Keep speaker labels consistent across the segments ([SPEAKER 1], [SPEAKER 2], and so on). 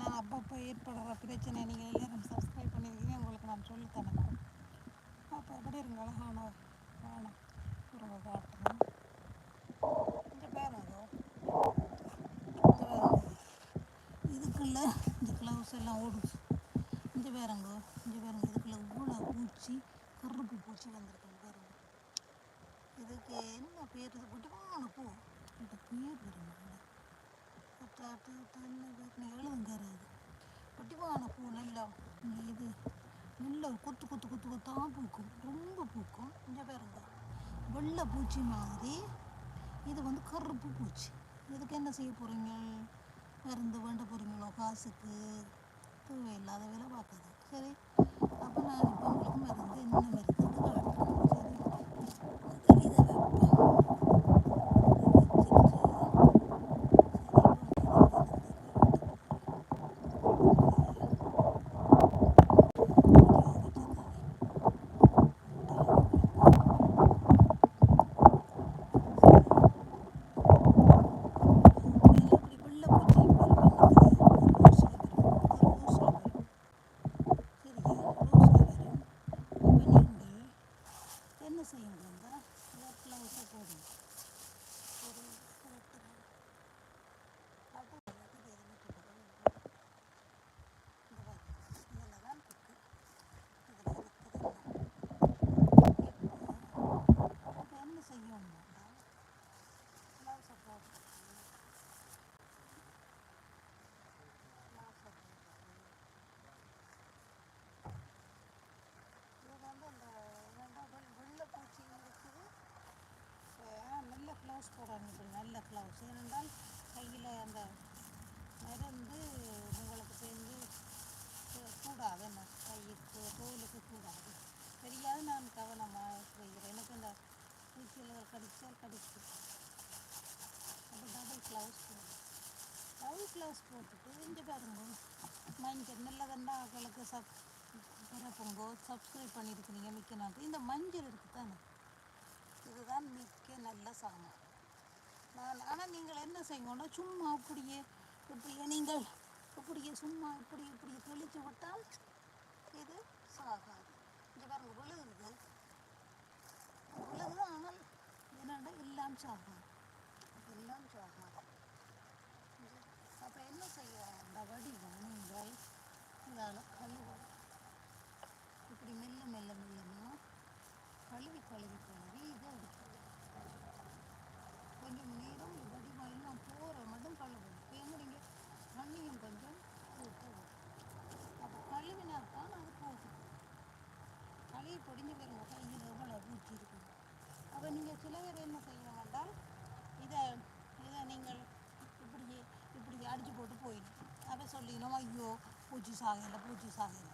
[SPEAKER 1] நான் அப்பப்போ ஏற்படுற பிரச்சனை நீங்கள் எல்லாரும் சப்ஸ்கிரைப் பண்ணியிருக்கீங்க உங்களுக்கு நான் சொல்லித்தரேன். அப்போ எப்படி இருங்க அழகான வேணும் உறவை காட்டுறேன் இங்கே பாருங்க இங்கே இதுக்குள்ள இந்த க்ளவுஸ் எல்லாம் ஓடுச்சு. இந்த பாருங்க இந்த பேருங்க இதுக்குள்ள இவ்வளோ பூச்சி கருப்பு பூச்சி வந்திருக்கு பாருங்க. இதுக்கு என்ன பேர்? இது குட்டிமான பூ. இந்த பேர் வருங்க எழுதுங்காரு அது குட்டிமான பூ நல்லா இது நல்ல குத்து குத்து குத்து குத்தாக பூக்கும் ரொம்ப பூக்கும் இங்கே பாருங்க வெள்ளை பூச்சி மாதிரி இது வந்து கருப்பு பூச்சி இதுக்கு என்ன செய்ய போகிறீங்க மருந்து வேண்ட போகிறீங்களோ காசுக்கு தேவையில்லாத வேலை பார்க்காது சரி அப்போ நான் இப்போ உங்களுக்கு மருந்து என்ன மருந்து காட்டுறேன் சரி இதை வைப்பேன் என்ன செய்யுங்க ப்ளவுஸை போடுங்க ஒரு இதில் தான் இருக்கு இதில் இருக்குது இப்போ என்ன செய்யணும்னா ப்ளவுஸை போட்டு ப்ளவுஸை போட்டு இது வந்து அந்த ரெண்டாம் வெள் வெள்ளை பூச்சி இருக்குது அஹ் நல்ல க்ளவுஸ் போடணும் நல்ல க்ளவுஸ் ஏனென்றால் கையில் அந்த மருந்து உங்களுக்கு சேர்ந்து கூடாது என்ன கைக்கு தோலுக்கு கூடாது. தெரியாது நான் கவனமாக செய்கிறேன் எனக்கு இந்த பூச்சியில் கடிச்சால் கடிச்சு. அப்போ டபுள் க்ளவுஸ் போடணும் டபுள் க்ளவுஸ் போட்டுட்டு இங்கே பாருங்க. மஞ்சள் நல்லதெண்டா அவங்களுக்கு சப் பிறப்புங்கோ சப்ஸ்கிரைப் பண்ணியிருக்கிறீங்க மிக்க நன்றி. இந்த மஞ்சள் இருக்குது தானே இதுதான் மிக்க நல்ல சாமான். நான் ஆனால் நீங்கள் என்ன செய்யணும்னா சும்மா அப்படியே இப்படியே நீங்கள் இப்படியே சும்மா இப்படி இப்படி தெளித்து விட்டால் இது சாகாது. இங்கே பாருங்க விழுகுது. விழுகுது ஆனால் என்னென்னா எல்லாம் சாகாது. எல்லாம் சாகாது. அப்போ என்ன செய்ய அந்த வடிவம் நீங்கள் இதால் கழுவணும் இப்படி மெல்ல மெல்ல மெல்லமாக கழுவி கழுவி கழுவி இதை எடுக்கணும் கொஞ்சம் நேரம் வடிவம் எல்லாம் போகிற மட்டும் கழுவணும் இப்போ எங்க தண்ணியும் கொஞ்சம் போட்டு அப்போ கழுவினா தான் அது போகும் கழுவி பொடிஞ்சு பாருங்க எவ்வளோ பூச்சி இருக்குது அப்போ நீங்கள் சில என்ன செய்யணும் என்றால் இதை இதை நீங்கள் இப்படி இப்படி அடித்து போட்டு போயிடும் அப்போ சொல்லிடணும் ஐயோ பூச்சி சாகலை பூச்சி சாகலை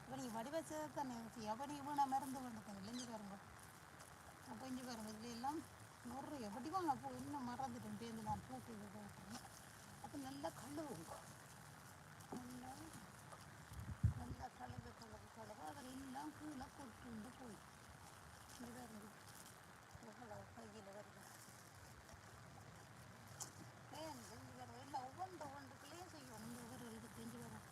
[SPEAKER 1] இப்போ நீங்கள் வடிவ தானே செய்யும் அப்போ நீங்கள் வீணாக மருந்து வேண்டது இல்லை இங்கே பாருங்க அப்போ இஞ்சி பாருங்க இதில் எல்லாம் நிறைய வடிவாங்க போ இன்னும் மறந்துட்டேன் பேருந்து நான் போட்டு விடுறேன் அப்போ நல்லா கழுவுங்க. நல்லா கழுவு கழுவு கூட அதில் எல்லாம் கீழே கொட்டுண்டு போய் இங்கே பாருங்க எவ்வளோ கையில் வருது ஏன் இங்கே பாருங்க எல்லாம் ஒவ்வொன்று ஒவ்வொன்றுக்குள்ளேயும் செய்யணும் இந்த ஒரு இது செஞ்சு வரும்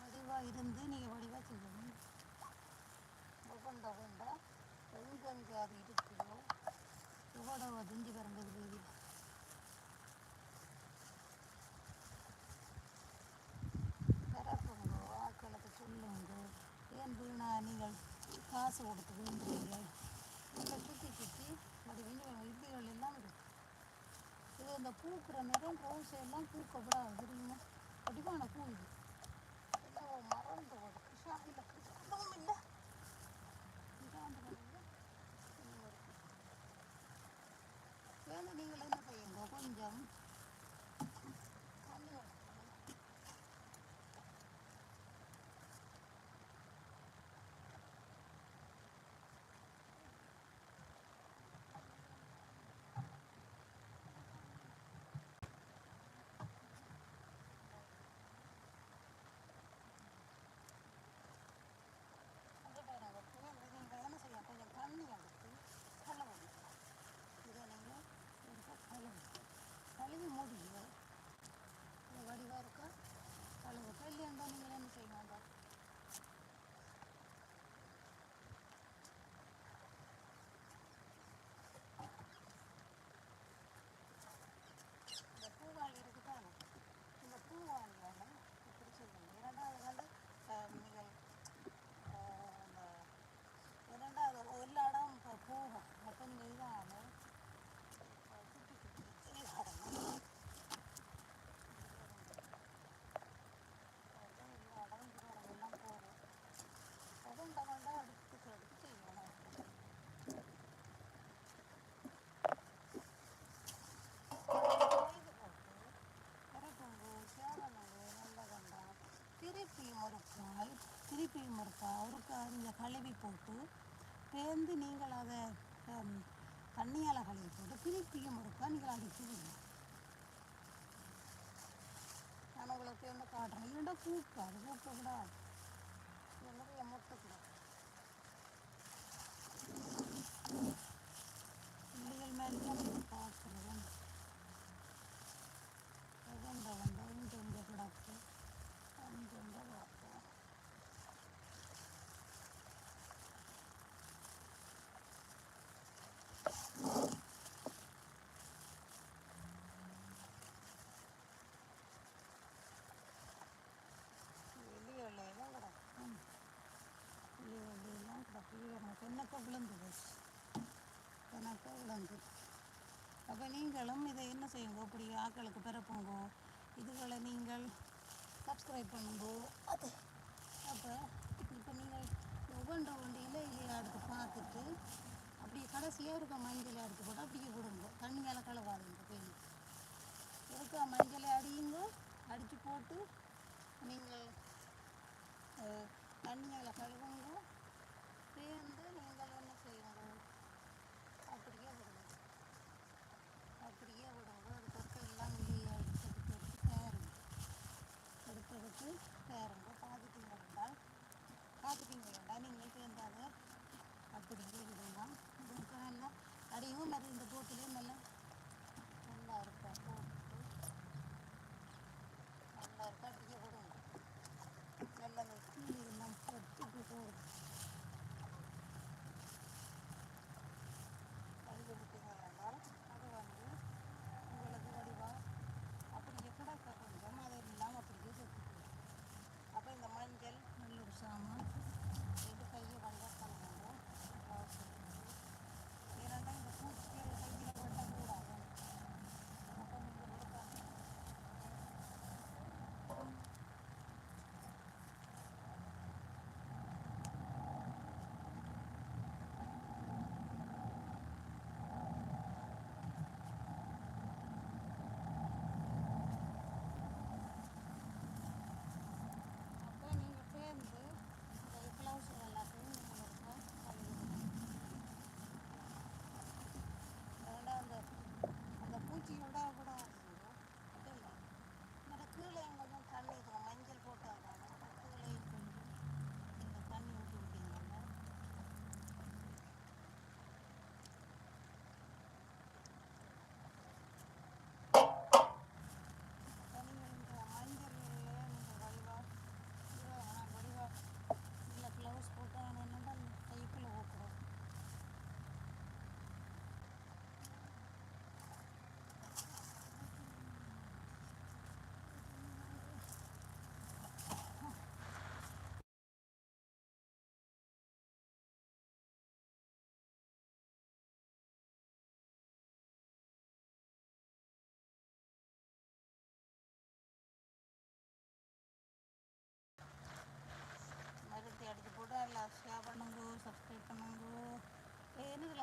[SPEAKER 1] வடிவாக இருந்து நீங்கள் வடிவாக செய்யணும் ஒவ்வொண்டா ஒவ்வொண்டா எங்கெங்கே அது இருக்குதோ எவ்வளோ செஞ்சு பிறந்தது வீதி பிறப்புங்க ஆக்களுக்கு சொல்லுங்க ஏன் வீணா நீங்கள் காசு கொடுத்து வேண்டுறீங்க இதை சுற்றி சுற்றி அது வேண்டிய இதுகள் எல்லாம் இருக்கு. இது இந்த பூக்கிற நிறம் ரோஸ் எல்லாம் பூக்க தெரியுமா? வடிவான பூ இது. என்னவோ மறந்து போகுது கிருஷ்ணா இல்லை. கிருஷ்ணமும் இல்லை. இதாண்டு வேணும் நீங்கள் பாத்திரம் இருக்கா? அவருக்கு இந்த கழுவி போட்டு பேர்ந்து நீங்கள் அதை தண்ணியால் கழுவி போட்டு திருப்பியும் இருக்கா நீங்கள் அதை அடிக்குவீங்க நான் உங்களுக்கு என்ன காட்டுறேன். இல்லைன்னா கூப்பிடாது கூப்பிடக்கூடாது இல்லை மொத்தக்கூடாது இல்லைகள் மேலே வரணும் கிடக்கு தென்னக்க விழுந்து போச்சு தென்னக்க விழுந்து அப்போ நீங்களும் இதை என்ன செய்யுங்க? இப்படி ஆக்களுக்கு பிறப்புங்கோ? இதுகளை நீங்கள் சப்ஸ்கிரைப் பண்ணுங்கோ? அது. அப்போ இப்போ நீங்கள் ஒவ்வொன்ற வண்டியில் இலையை எடுத்து பார்த்துட்டு அப்படியே கடைசியாக இருக்க மஞ்சளை எடுத்து போட்டு அப்படியே விடுங்க. தண்ணியால் கழுவாதுங்க பெண் இருக்க மஞ்சளை அடியுங்க அடித்து போட்டு நீங்கள் அஹ், தண்ணியால் கழுவுங்க. சேர்ந்து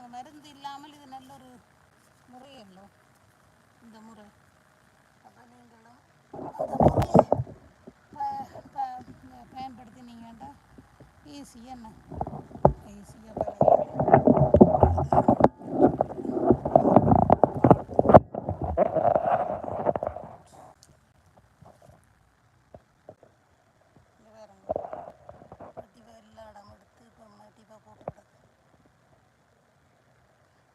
[SPEAKER 1] மருந்து இல்லாமல் இது நல்ல ஒரு முறை இல்லை இந்த முறை. அப்போ நீங்களும் அந்த ஈஸியாக என்ன? ஈஸியாக இங்கே வேறுங்க மட்டிப்பா எல்லா இடம் எடுத்து இப்போ மட்டிப்பா போட்டு கிடக்கு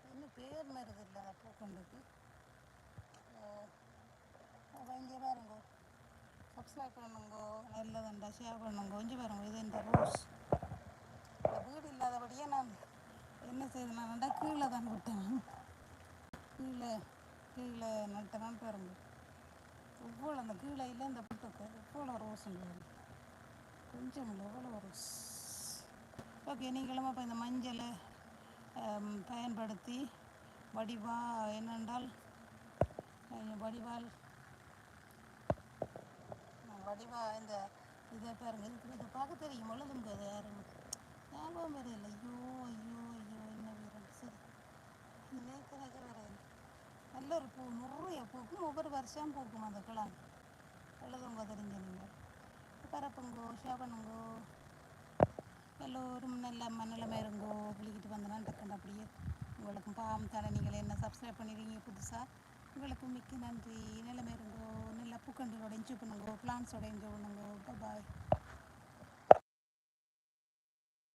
[SPEAKER 1] இன்னும் பேர் மருது இல்லை பூக்கொண்டுக்கு அப்போ இங்கே பாருங்க சப்ஸ்கிரைப் பண்ணுங்க நல்லதுண்டா ஷேர் பண்ணுங்க கொஞ்சம் பாருங்க இது இந்த ரோஸ் இந்த வீடு இல்லாதபடியே நான் என்ன செய்தேன்னா கீழே தான் விட்டேன் கீழே கீழே நட்டேன் பாருங்க. இவ்வளோ அந்த கீழே இல்லை இந்த புட்டுக்கு இவ்வளோ ரோஸ் கொஞ்சம் இல்லை எவ்வளோ ரோஸ் ஓகே நீங்களும் அப்போ இந்த மஞ்சளை பயன்படுத்தி வடிவா என்னென்றால் வடிவால் வடிவா இந்த இதை பாருங்க. இதுக்கு இதை பார்க்க தெரியும். எழுதுங்க அது யாரும் ஞாபகம் வேறு இல்லை. ஐயோ ஐயோ ஐயோ என்ன வீரன் சரி. நேற்று வேறு. நல்ல ஒரு பூ. நிறைய பூக்கும். ஒவ்வொரு வருஷம் பூக்கும் அந்த கிழங்கு. எழுதுங்க தெரிஞ்ச நீங்கள் பரப்புங்கோ ஷேர் எல்லோரும் நல்ல மனநிலைமை இருங்கோ. விழிக்கிட்டு வந்தனா டக்குன்னு அப்படியே உங்களுக்கும் பாவம் தானே நீங்கள் என்ன சப்ஸ்கிரைப் பண்ணிடுறீங்க புதுசாக உங்களுக்கு மிக்க நன்றி. நிலைமை இருங்கோ. நல்ல பூக்கண்டுகளோட என்ஜாய் பண்ணுங்கோ பிளான்ஸோட என்ஜாய் பாய்